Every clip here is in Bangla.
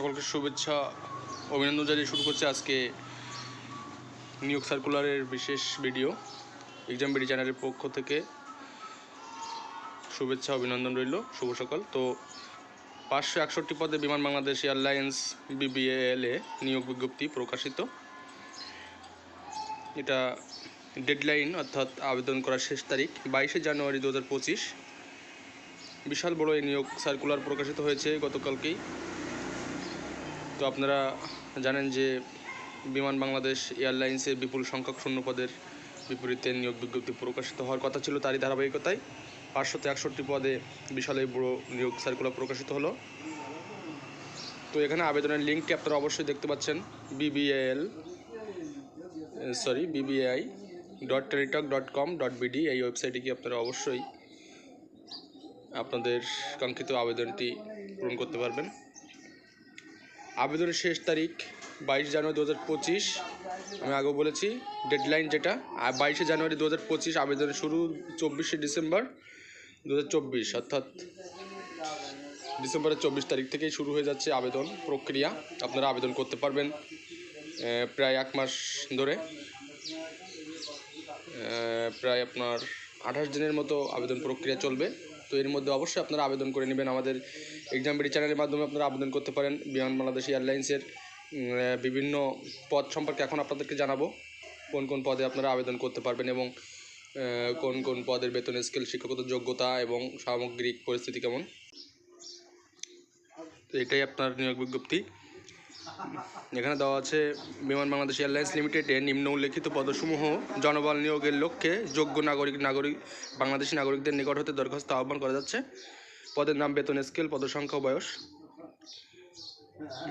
সকলকে শুভেচ্ছা, অভিনন্দন জানিয়ে শুরু করছে আজকে নিয়োগ সার্কুলারের বিশেষ ভিডিও এক্সাম বিডি চ্যানেলের পক্ষ থেকে। শুভেচ্ছা, অভিনন্দন রইল, শুভ সকাল। তো পাঁচশো একষট্টি পদে বিমান বাংলাদেশ এয়ারলাইন্স বিবিএল নিয়োগ বিজ্ঞপ্তি প্রকাশিত। এটা ডেডলাইন অর্থাৎ আবেদন করার শেষ তারিখ, বাইশে জানুয়ারি দু বিশাল বড় এই নিয়োগ সার্কুলার প্রকাশিত হয়েছে গতকালকেই। তো আপনারা জানেন যে বিমান বাংলাদেশ এয়ারলাইন্সে বিপুল সংখ্যক শূন্যপদের বিপরীতে নিয়োগ বিজ্ঞপ্তি প্রকাশিত হওয়ার কথা ছিল, তারই ধারাবাহিকতায় পাঁচশোতে একষট্টি পদে বিশাল এই বড় নিয়োগ সার্কুলার প্রকাশিত হলো। তো এখানে আবেদনের লিঙ্কটি আপনারা অবশ্যই দেখতে পাচ্ছেন BBL sorry BBI dot Teletalk dot com dot BD এই ওয়েবসাইটে গিয়ে আপনারা অবশ্যই আপনাদের কাঙ্ক্ষিত আবেদনটি পূরণ করতে পারবেন। আবেদনের শেষ তারিখ বাইশ জানুয়ারি দু হাজার পঁচিশ। আমি আগেও বলেছি ডেডলাইন যেটা বাইশে জানুয়ারি দু হাজার পঁচিশ আবেদনের শুরু চব্বিশে ডিসেম্বর দু হাজার চব্বিশ, অর্থাৎ ডিসেম্বরের চব্বিশ তারিখ থেকেই শুরু হয়ে যাচ্ছে আবেদন প্রক্রিয়া। আপনারা আবেদন করতে পারবেন প্রায় এক মাস ধরে। প্রায় আপনার আঠাশ দিনের মতো আবেদন প্রক্রিয়া চলবে। তো এর মধ্যে অবশ্যই আপনারা আবেদন করে নেবেন আমাদের এক্সাম বিডি চ্যানেলের মাধ্যমে আপনারা আবেদন করতে পারেন। বিমান বাংলাদেশ এয়ারলাইন্সের বিভিন্ন পদ সম্পর্কে এখন আপনাদেরকে জানাব। কোন কোন পদে আপনারা আবেদন করতে পারবেন এবং কোন কোন পদের বেতন, স্কেল, শিক্ষাগত যোগ্যতা এবং সামগ্রিক পরিস্থিতি কেমন? তো এটাই আপনার নিয়োগ বিজ্ঞপ্তি। এখানে দেওয়া আছে বিমান বাংলাদেশ এয়ারলাইন্স লিমিটেডে নিম্ন উল্লেখিত পদসমূহ, জনবল নিয়োগের লক্ষ্যে যোগ্য নাগরিক নাগরিক, বাংলাদেশি নাগরিকদের নিকট হতে দরখাস্ত আহ্বান করা যাচ্ছে। পদের নাম বেতন স্কেল, পদসংখ্যা বয়স।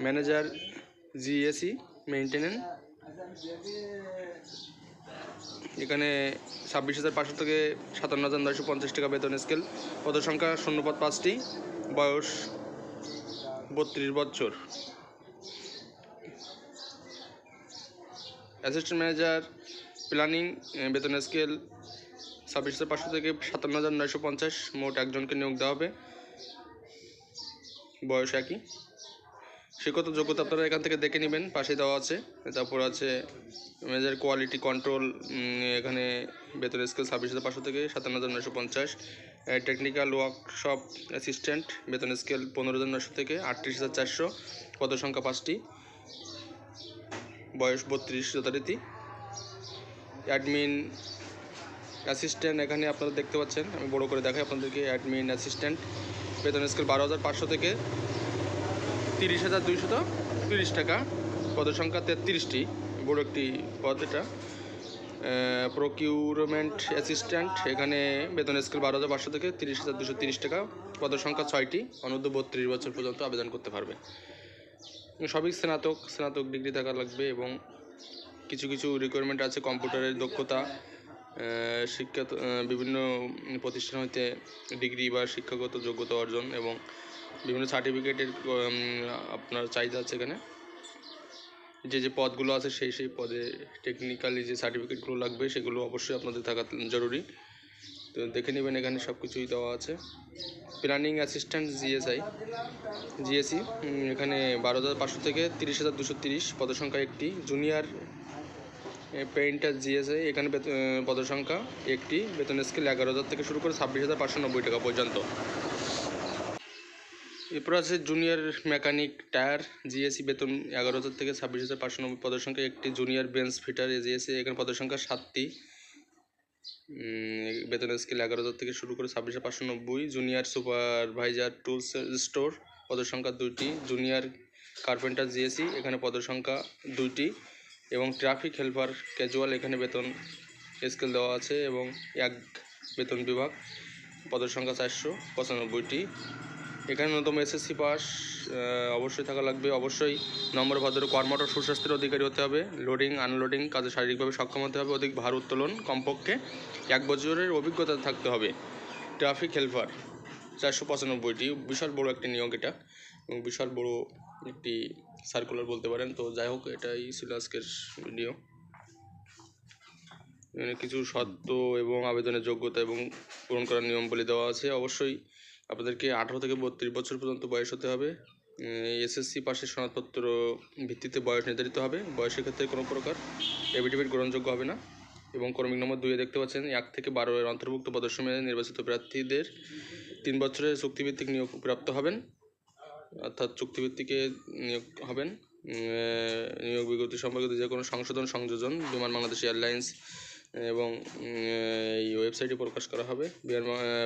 ম্যানেজার জিএসি মেনটেনেন্স এখানে ছাব্বিশ হাজার পাঁচশো থেকে সাতান্ন হাজার নয়শো পঞ্চাশ টাকা বেতন স্কেল, পদসংখ্যা শূন্যপদ পাঁচটি, বয়স বত্রিশ বছর। অ্যাসিস্ট্যান্ট ম্যানেজার, প্ল্যানিং বেতন স্কেল ছাব্বিশ হাজার পাঁচশো থেকে সাতান্ন হাজার নয়শো পঞ্চাশ, মোট একজনকে নিয়োগ দেওয়া হবে। বয়স একই। শিক্ষত যোগ্যতা আপনারা এখান থেকে দেখে নেবেন পাশে দেওয়া আছে। তারপর আছে ম্যানেজার কোয়ালিটি কন্ট্রোল এখানে বেতন স্কেল ছাব্বিশ হাজার পাঁচশো থেকে সাতান্ন হাজার নয়শো পঞ্চাশ। টেকনিক্যাল ওয়ার্কশপ অ্যাসিস্ট্যান্ট বেতন স্কেল পনেরো হাজার নয়শো থেকে আটত্রিশ হাজার চারশো, পদসংখ্যা পাঁচটি। বয়স বত্রিশ যথারীতি। অ্যাডমিন অ্যাসিস্ট্যান্ট এখানে আপনারা দেখতে পাচ্ছেন। আমি বড় করে দেখাই আপনাদেরকে, অ্যাডমিন অ্যাসিস্ট্যান্ট। বেতন স্কেল বারো হাজার পাঁচশো থেকে তিরিশ হাজার দুইশত তিরিশ টাকা। পদসংখ্যা তেত্রিশটি। বড় একটি পদ এটা। প্রকিউরমেন্ট অ্যাসিস্ট্যান্ট এখানে বেতন স্কেল বারো হাজার পাঁচশো থেকে তিরিশ হাজার দুশো তিরিশ টাকা। পদসংখ্যা ছয়টি। অনূর্ধ্ব বত্রিশ বছর পর্যন্ত আবেদন করতে পারবে। সবই স্নাতক স্নাতক ডিগ্রি থাকা লাগবে এবং কিছু কিছু রিকোয়ারমেন্ট আছে কম্পিউটারের দক্ষতা শিক্ষা বিভিন্ন প্রতিষ্ঠান হইতে ডিগ্রি বা শিক্ষাগত যোগ্যতা অর্জন এবং বিভিন্ন সার্টিফিকেটের আপনার চাহিদা আছে এখানে। যে যে পদগুলো আছে সেই সেই পদে টেকনিক্যালি যে সার্টিফিকেটগুলো লাগবে সেগুলো অবশ্যই আপনাদের থাকা জরুরি। তো দেখে নেবেন এখানে সব কিছুই দেওয়া আছে। প্ল্যানিং অ্যাসিস্ট্যান্ট জিএসআই জিএসি এখানে বারো হাজার পাঁচশো থেকে তিরিশ হাজার দুশো তিরিশ পদসংখ্যা একটি। জুনিয়র পেইন্টার জিএসআই এখানে পদসংখ্যা একটি। বেতন স্কেল এগারো হাজার থেকে শুরু করে ছাব্বিশ হাজার পাঁচশো নব্বই টাকা পর্যন্ত। এরপর আছে জুনিয়র মেকানিক টায়ার জিএসি বেতন এগারো হাজার থেকে ছাব্বিশ হাজার পাঁচশো নব্বই পদের সংখ্যা একটি জুনিয়র বেঞ্চ ফিটার জিএসি এখানে পদের সংখ্যা সাতটি। বেতন স্কেল এগারো হাজার থেকে শুরু করে ছাব্বিশ পাঁচশো নব্বই। জুনিয়র সুপারভাইজার টুলস স্টোর পদের সংখ্যা দুইটি। জুনিয়র কার্পেন্টার জিএসি এখানে পদের সংখ্যা দুইটি। এবং ট্রাফিক হেল্পার ক্যাজুয়াল এখানে বেতন স্কেল দেওয়া আছে এবং এক বেতন বিভাগ, পদের সংখ্যা চারশো পঁচানব্বইটি। এখানে ন্যূনতম এসএসসি পাস অবশ্যই থাকা লাগবে। অবশ্যই নম্বর ভদ্র কর্মঠ সুস্বাস্থ্যের অধিকারী হতে হবে। লোডিং আনলোডিং কাজে শারীরিকভাবে সক্ষম হতে হবে। অধিক ভার উত্তোলন কমপক্ষে এক বছরের অভিজ্ঞতা থাকতে হবে। ট্রাফিক হেল্পার চারশো পঁচানব্বইটি। বিশাল বড় একটি নিয়োগ এটা এবং বিশাল বড় একটি সার্কুলার বলতে পারেন। তো যাই হোক, এটাই ছিল আজকের ভিডিও কিছু শর্ত এবং আবেদনের যোগ্যতা এবং পূরণ করার নিয়ম বলে দেওয়া আছে। অবশ্যই আপনাদেরকে আঠারো থেকে বত্রিশ বছর পর্যন্ত বয়স হতে হবে। এসএসসি পাশের সনদপত্র ভিত্তিতে বয়স নির্ধারিত হবে। বয়সের ক্ষেত্রে কোনো প্রকার এভিডেভিট গ্রহণযোগ্য হবে না। এবং ক্রমিক নম্বর দুইয়ে দেখতে পাচ্ছেন, এক থেকে বারো এর অন্তর্ভুক্ত পদসমূহে নির্বাচিত প্রার্থীদের তিন বছরের চুক্তিভিত্তিক নিয়োগ প্রাপ্ত হবেন। অর্থাৎ চুক্তিভিত্তিকে নিয়োগ হবেন। নিয়োগ বিজ্ঞপ্তি সম্পর্কিত যে কোনো সংশোধন, সংযোজন, বিমান বাংলাদেশ এয়ারলাইন্স এবং এই ওয়েবসাইটে প্রকাশ করা হবে। বিমান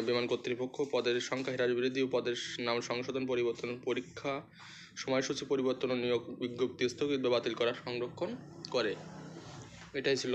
বিমান কর্তৃপক্ষ পদের সংখ্যা হ্রাস বৃদ্ধি ও পদের নাম সংশোধন পরিবর্তন, পরীক্ষা সময়সূচি পরিবর্তন ও নিয়োগ বিজ্ঞপ্তি স্থগিত বা বাতিল করা সংরক্ষণ করে। এটাই ছিল